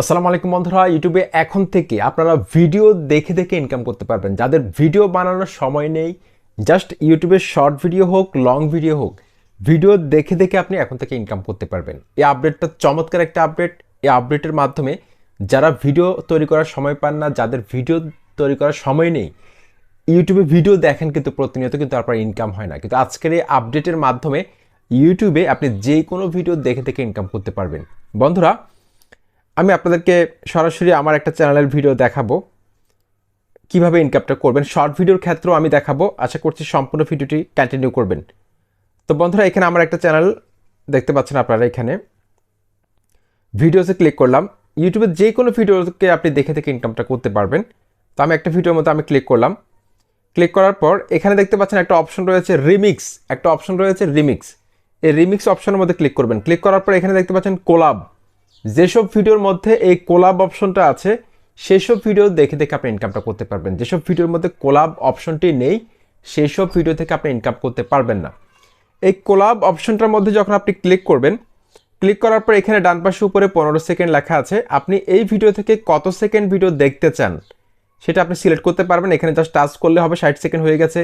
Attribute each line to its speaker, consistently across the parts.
Speaker 1: আসসালামু আলাইকুম বন্ধুরা ইউটিউবে এখন থেকে আপনারা ভিডিও দেখে দেখে ইনকাম করতে পারবেন। যাদের ভিডিও বানানোর সময় নেই জাস্ট ইউটিউবে শর্ট ভিডিও হোক লং ভিডিও হোক ভিডিও দেখে দেখে আপনি এখন থেকে ইনকাম করতে পারবেন। এই আপডেটটা চমৎকার একটা আপডেট এই আপডেটের মাধ্যমে যারা ভিডিও তৈরি করার সময় পান না, যাদের ভিডিও তৈরি করার সময় নেই ইউটিউবে ভিডিও দেখেন কিন্তু প্রতিনিয়ত কিন্তু আপনার ইনকাম হয় না। কিন্তু আজকের এই আপডেটের মাধ্যমে ইউটিউবে আপনি যে কোনো ভিডিও দেখে দেখে ইনকাম করতে পারবেন। বন্ধুরা আমি আপনাদেরকে সরাসরি আমার একটা চ্যানেলের ভিডিও দেখাবো। কীভাবে ইনকামটা করবেন? শর্ট ভিডিওর ক্ষেত্রেও আমি দেখাবো। আশা করছি সম্পূর্ণ ভিডিওটি কন্টিনিউ করবেন। তো বন্ধুরা, এখানে আমার একটা চ্যানেল দেখতে পাচ্ছেন আপনারা এখানে। ভিডিওসে ক্লিক করলাম। ইউটিউবে যে কোনো ভিডিওকে আপনি দেখে দেখে ইনকামটা করতে পারবেন। তো আমি একটা ভিডিওর মধ্যে আমি ক্লিক করলাম। ক্লিক করার পর এখানে দেখতে পাচ্ছেন একটা অপশন রয়েছে রিমিক্স একটা অপশন রয়েছে রিমিক্স এই রিমিক্স অপশনের মধ্যে ক্লিক করবেন। ক্লিক করার পর এখানে দেখতে পাচ্ছেন কোলাব যেসব ভিডিওর মধ্যে এই কোলাব অপশনটা আছে, সেসব ভিডিও দেখে দেখে আপনি ইনকামটা করতে পারবেন। যেসব ভিডিওর মধ্যে কোলাব অপশনটি নেই সেই সব ভিডিও থেকে আপনি ইনকাম করতে পারবেন না। এই কোলাব অপশনটার মধ্যে যখন আপনি ক্লিক করবেন ক্লিক করার পর এখানে ডান পাশে উপরে পনেরো সেকেন্ড লেখা আছে, আপনি এই ভিডিও থেকে কত সেকেন্ড ভিডিও দেখতে চান, সেটা আপনি সিলেক্ট করতে পারবেন। এখানে জাস্ট টাচ করলে হবে ষাট সেকেন্ড হয়ে গেছে,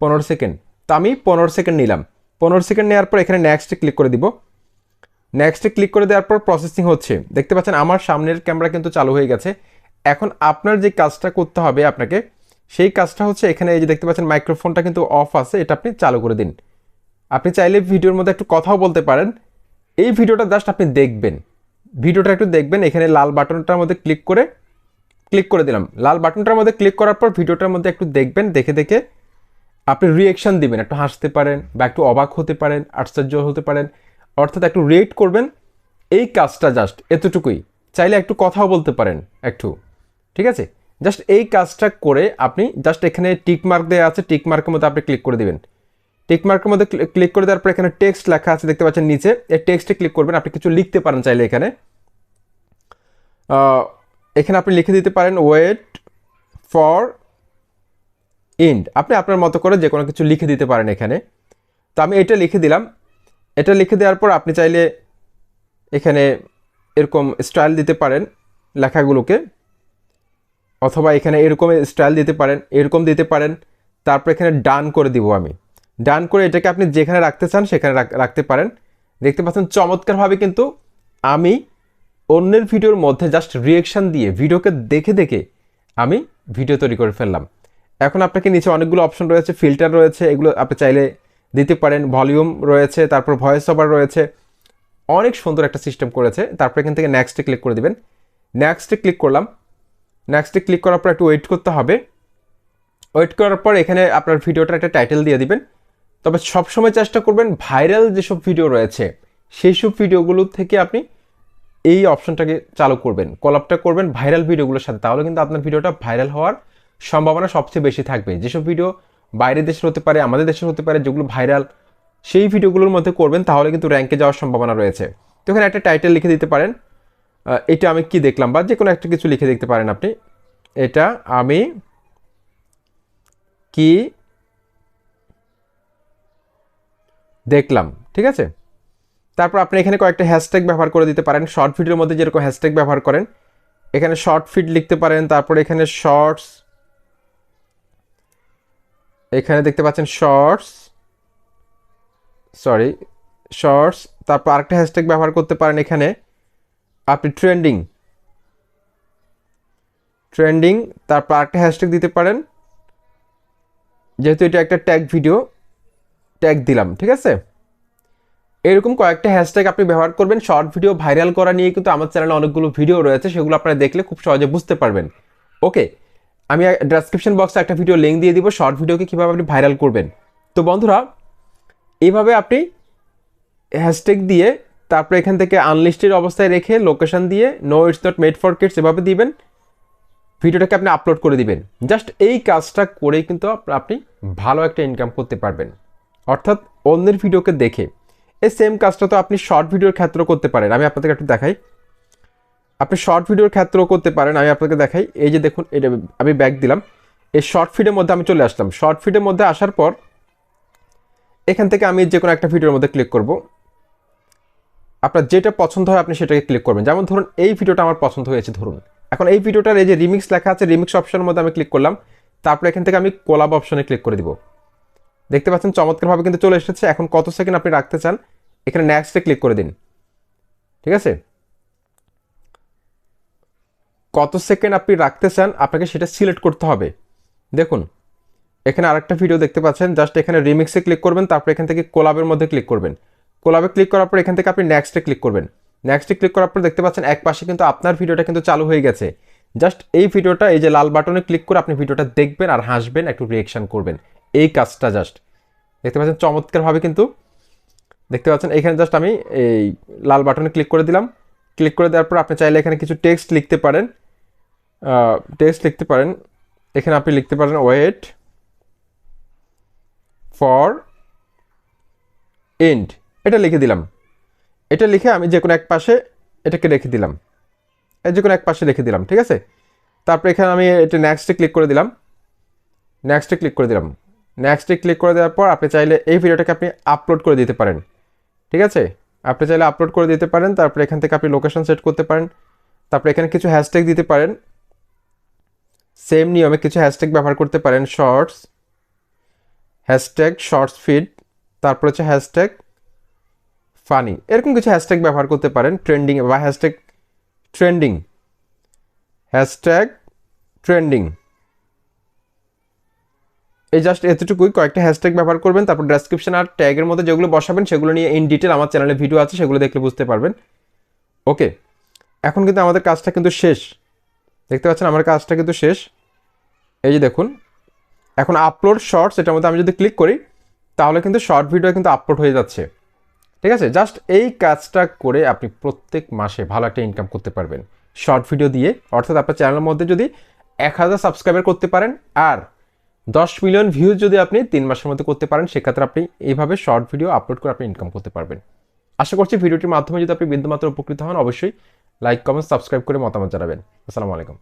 Speaker 1: পনেরো সেকেন্ড তো আমি পনেরো সেকেন্ড নিলাম। পনেরো সেকেন্ড নেওয়ার পর এখানে নেক্সটে ক্লিক করে দিব। নেক্সটে ক্লিক করে দেওয়ার পর প্রসেসিং হচ্ছে। দেখতে পাচ্ছেন আমার সামনের ক্যামেরা কিন্তু চালু হয়ে গেছে। এখন আপনার যে কাজটা করতে হবে আপনাকে, সেই কাজটা হচ্ছে এখানে এই যে দেখতে পাচ্ছেন মাইক্রোফোনটা কিন্তু অফ আছে, এটা আপনি চালু করে দিন। আপনি চাইলে ভিডিওর মধ্যে একটু কথাও বলতে পারেন। এই ভিডিওটা জাস্ট আপনি দেখবেন। ভিডিওটা একটু দেখবেন, এখানে লাল বাটনটার মধ্যে ক্লিক করে ক্লিক করে দিলাম। লাল বাটনটার মধ্যে ক্লিক করার পর ভিডিওটার মধ্যে একটু দেখবেন, দেখে দেখে আপনি রিয়েকশন দিবেন। একটু হাসতে পারেন বা একটু অবাক হতে পারেন, আশ্চর্য হতে পারেন। অর্থাৎ একটু রেট করবেন, এই কাজটা জাস্ট এতটুকুই। চাইলে একটু কথাও বলতে পারেন, একটু। ঠিক আছে? জাস্ট এই কাজটা করে আপনি জাস্ট এখানে টিক মার্ক দেওয়া আছে টিক মার্কের মধ্যে আপনি ক্লিক করে দিবেন। টিক মার্কের মধ্যে ক্লিক করে দেওয়ার পর এখানে টেক্সট লেখা আছে, দেখতে পাচ্ছেন নিচে। এই টেক্সটে ক্লিক করবেন, আপনি কিছু লিখতে পারেন চাইলে এখানে। এখানে আপনি লিখে দিতে পারেন ওয়েট ফর ইন্ড আপনি আপনার মতো করে যে কোনো কিছু লিখে দিতে পারেন এখানে। তো আমি এটা লিখে দিলাম এটা লিখে দেওয়ার পর আপনি চাইলে এখানে এরকম স্টাইল দিতে পারেন লেখাগুলোকে, অথবা এখানে এরকম স্টাইল দিতে পারেন, এরকম দিতে পারেন, তারপর এখানে ডান করে দিব আমি। ডান করে এটাকে আপনি যেখানে রাখতে চান সেখানে রাখতে পারেন। দেখতে পাচ্ছেন চমৎকারভাবে কিন্তু আমি অন্যের ভিডিওর মধ্যে জাস্ট রিয়েকশান দিয়ে ভিডিওকে দেখে দেখে আমি ভিডিও তৈরি করে ফেললাম। এখন আপনাকে নিচে অনেকগুলো অপশন রয়েছে ফিল্টার রয়েছে, এগুলো আপনি চাইলে দিতে পারেন, ভলিউম রয়েছে, তারপর ভয়েস ওভার রয়েছে, অনেক সুন্দর একটা সিস্টেম করেছে, তারপর এখান থেকে নেক্সটে ক্লিক করে দিবেন। নেক্সটে ক্লিক করলাম। নেক্সটে ক্লিক করার পর একটু ওয়েট করতে হবে। ওয়েট করার পর এখানে আপনার ভিডিওটার একটা টাইটেল দিয়ে দিবেন। তবে সবসময় চেষ্টা করবেন ভাইরাল যেসব ভিডিও রয়েছে সেই সব ভিডিওগুলো থেকে আপনি এই অপশনটাকে চালু করবেন কলাপটা করবেন ভাইরাল ভিডিওগুলোর সাথে। তাহলে কিন্তু আপনার ভিডিওটা ভাইরাল হওয়ার সম্ভাবনা সবচেয়ে বেশি থাকবে। যেসব ভিডিও বাইরের দেশের হতে পারে, আমাদের দেশের হতে পারে, যেগুলো ভাইরাল সেই ভিডিওগুলোর মধ্যে করবেন, তাহলে কিন্তু র্যাঙ্কে যাওয়ার সম্ভাবনা রয়েছে। তো এখানে একটা টাইটেল লিখে দিতে পারেন। এটা আমি কি দেখলাম বা যে কোনো একটা কিছু লিখে দেখতে পারেন আপনি। এটা আমি কি দেখলাম, ঠিক আছে? তারপর আপনি এখানে কয়েকটা হ্যাশট্যাগ ব্যবহার করে দিতে পারেন। শর্ট ভিডিওর মধ্যে যেরকম হ্যাশট্যাগ ব্যবহার করেন, এখানে শর্ট ফিড লিখতে পারেন, তারপরে এখানে শর্টস এখানে দেখতে পাচ্ছেন শর্টস সরি শর্টস তারপর আরেকটা হ্যাশট্যাগ ব্যবহার করতে পারেন এখানে, আপনি ট্রেন্ডিং ট্রেন্ডিং তারপর আরেকটা হ্যাশট্যাগ দিতে পারেন, যেহেতু এটা একটা ট্যাগ ভিডিও ট্যাগ দিলাম, ঠিক আছে? এরকম কয়েকটা হ্যাশট্যাগ আপনি ব্যবহার করবেন শর্ট ভিডিও ভাইরাল করা নিয়ে কিন্তু আমার চ্যানেলে অনেকগুলো ভিডিও রয়েছে, সেগুলো আপনারা দেখলে খুব সহজে বুঝতে পারবেন। ওকে আমি ডেসক্রিপশন বক্সে একটা ভিডিও লিঙ্ক দিয়ে দিব শর্ট ভিডিওকে কীভাবে আপনি ভাইরাল করবেন। তো বন্ধুরা, এইভাবে আপনি হ্যাশট্যাগ দিয়ে তারপরে এখান থেকে আনলিস্টেড অবস্থায় রেখে লোকেশন দিয়ে no it's not made for kids এভাবে দিবেন ভিডিওটাকে আপনি আপলোড করে দিবেন। জাস্ট এই কাজটা করেই কিন্তু আপনি ভালো একটা ইনকাম করতে পারবেন। অর্থাৎ অন্যের ভিডিওকে দেখে। এই সেম কাজটা তো আপনি শর্ট ভিডিওর ক্ষেত্রেও করতে পারেন। আমি আপনাদেরকে একটু দেখাই। আপনি শর্ট ভিডিওর ক্ষেত্রেও করতে পারেন, আমি আপনাকে দেখাই। এই যে দেখুন, এটা আমি ব্যাক দিলাম। এই শর্ট ফিডের মধ্যে আমি চলে আসলাম। শর্ট ফিডের মধ্যে আসার পর এখান থেকে আমি যে কোনো একটা ভিডিওর মধ্যে ক্লিক করব। আপনার যেটা পছন্দ হয় আপনি সেটাকে ক্লিক করবেন। যেমন ধরুন, এই ভিডিওটা আমার পছন্দ হয়েছে, ধরুন। এখন এই ভিডিওটার এই যে রিমিক্স লেখা আছে রিমিক্স অপশনের মধ্যে আমি ক্লিক করলাম। তারপরে এখান থেকে আমি কোলাব অপশনে ক্লিক করে দিব। দেখতে পাচ্ছেন, চমৎকারভাবে কিন্তু চলে এসেছে। এখন কত সেকেন্ড আপনি রাখতে চান, এখানে নেক্সটে ক্লিক করে দিন। ঠিক আছে? কত সেকেন্ড আপনি রাখতে চান আপনাকে সেটা সিলেক্ট করতে হবে। দেখুন, এখানে আরেকটা ভিডিও দেখতে পাচ্ছেন জাস্ট এখানে রিমিক্সে ক্লিক করবেন, তারপর এখান থেকে কোলাবের মধ্যে ক্লিক করবেন। কোলাবে ক্লিক করার পর এখান থেকে আপনি নেক্সটে ক্লিক করবেন। নেক্সটে ক্লিক করার পর দেখতে পাচ্ছেন, এক পাশে কিন্তু আপনার ভিডিওটা কিন্তু চালু হয়ে গেছে। জাস্ট এই ভিডিওটা এই যে লাল বাটনে ক্লিক করে আপনি ভিডিওটা দেখবেন আর হাসবেন, একটু রিয়েকশান করবেন। এই কাজটা জাস্ট দেখতে পাচ্ছেন, চমৎকারভাবে কিন্তু দেখতে পাচ্ছেন, এখানে জাস্ট আমি এই লাল বাটনে ক্লিক করে দিলাম। ক্লিক করে দেওয়ার পর আপনি চাইলে এখানে কিছু টেক্সট লিখতে পারেন। টেক্সট লিখতে পারেন। এখানে আপনি লিখতে পারেন ওয়েট ফর এন্ড এটা লিখে দিলাম। এটা লিখে আমি যে কোনো এক পাশে এটাকে রেখে দিলাম। এই যে কোনো এক পাশে রেখে দিলাম, ঠিক আছে? তারপরে এখানে আমি এটা নেক্সটে ক্লিক করে দিলাম। নেক্সটে ক্লিক করে দিলাম। নেক্সটে ক্লিক করে দেওয়ার পর আপনি চাইলে এই ভিডিওটাকে আপনি আপলোড করে দিতে পারেন, ঠিক আছে? আপনি চাইলে আপলোড করে দিতে পারেন। তারপরে এখান থেকে আপনি লোকেশন সেট করতে পারেন। তারপরে এখানে কিছু হ্যাশট্যাগ দিতে পারেন। সেম নিয়মে কিছু হ্যাশট্যাগ ব্যবহার করতে পারেন শর্টস হ্যাশট্যাগ শর্টস ফিড তারপর হচ্ছে হ্যাশট্যাগ ফানি এরকম কিছু হ্যাশট্যাগ ব্যবহার করতে পারেন ট্রেন্ডিং বা হ্যাশট্যাগ ট্রেন্ডিং হ্যাশট্যাগ ট্রেন্ডিং এই জাস্ট এতটুকুই, কয়েকটা হ্যাশট্যাগ ব্যবহার করবেন, তারপর ডেসক্রিপশন আর ট্যাগের মধ্যে যেগুলো বসাবেন, সেগুলো নিয়ে ইন ডিটেল আমার চ্যানেলে ভিডিও আছে, সেগুলো দেখলে বুঝতে পারবেন। ওকে এখন কিন্তু আমাদের কাজটা কিন্তু শেষ। দেখতে পাচ্ছেন, আমার কাজটা কিন্তু শেষ। এই যে দেখুন, এখন আপলোড শর্টস এটার মধ্যে আমি যদি ক্লিক করি, তাহলে কিন্তু শর্ট ভিডিও কিন্তু আপলোড হয়ে যাচ্ছে। ঠিক আছে? জাস্ট এই কাজটা করে আপনি প্রত্যেক মাসে ভালো একটা ইনকাম করতে পারবেন। শর্ট ভিডিও দিয়ে, অর্থাৎ আপনার চ্যানেলের মধ্যে যদি এক হাজার সাবস্ক্রাইবার করতে পারেন আর দশ মিলিয়ন ভিউজ যদি আপনি তিন মাসের মধ্যে করতে পারেন, সেক্ষেত্রে আপনি এইভাবে শর্ট ভিডিও আপলোড করে আপনি ইনকাম করতে পারবেন। আশা করছি ভিডিওটির মাধ্যমে যদি আপনি বিন্দুমাত্র উপকৃত হন, অবশ্যই লাইক কমেন্ট সাবস্ক্রাইব করে মতামত জানাবেন। আসসালামু আলাইকুম।